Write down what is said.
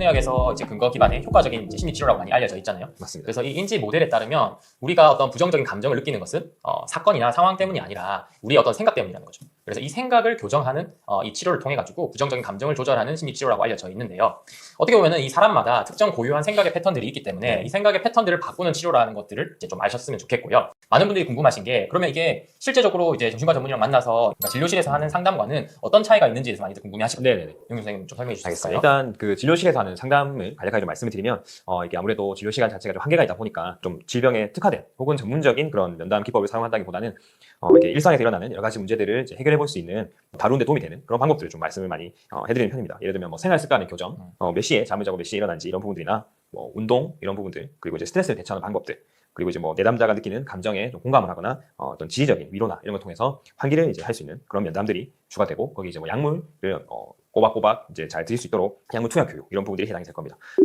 정신의학에서 이제 근거 기반의 효과적인 이제 심리 치료라고 많이 알려져 있잖아요. 맞습니다. 그래서 이 인지 모델에 따르면 우리가 어떤 부정적인 감정을 느끼는 것은 어, 사건이나 상황 때문이 아니라 우리의 어떤 생각 때문이라는 거죠. 그래서 이 생각을 교정하는 어, 이 치료를 통해 가지고 부정적인 감정을 조절하는 심리 치료라고 알려져 있는데요. 어떻게 보면은 이 사람마다 특정 고유한 생각의 패턴들이 있기 때문에 이 생각의 패턴들을 바꾸는 치료라는 것들을 이제 좀 아셨으면 좋겠고요. 많은 분들이 궁금하신 게 그러면 이게 실제적으로 이제 정신과 전문의랑 만나서 그러니까 진료실에서 하는 상담과는 어떤 차이가 있는지에 대해서 많이들 궁금해하시거든요. 네네네. 용 선생님 좀 설명해. 주시겠어요? 일단 그 진료실에서 하는 상담을 간략하게 좀 말씀을 드리면 어, 이게 아무래도 진료 시간 자체가 좀 한계가 있다 보니까 좀 질병에 특화된 혹은 전문적인 그런 면담 기법을 사용한다기보다는 어, 이게 일상에서 일어나는 여러 가지 문제들을 이제 해결해 볼 수 있는 다루는데 도움이 되는 그런 방법들을 좀 말씀을 많이 어, 해드리는 편입니다. 예를 들면 뭐 생활 습관의 교정, 음. 어, 몇 시에 잠을 자고 몇 시에 일어난지 이런 부분들이나 뭐 운동 이런 부분들 그리고 이제 스트레스를 대처하는 방법들 그리고 이제 뭐 내담자가 느끼는 감정에 좀 공감을 하거나 어, 어떤 지휘적인 위로나 이런 걸 통해서 환기를 이제 할 수 있는 그런 면담들이 추가되고 거기 이제 뭐 약물을 어, 꼬박꼬박 이제 잘 드실 수 있도록 약물 투약 교육 이런 부분들이 해당이 될 겁니다. 어,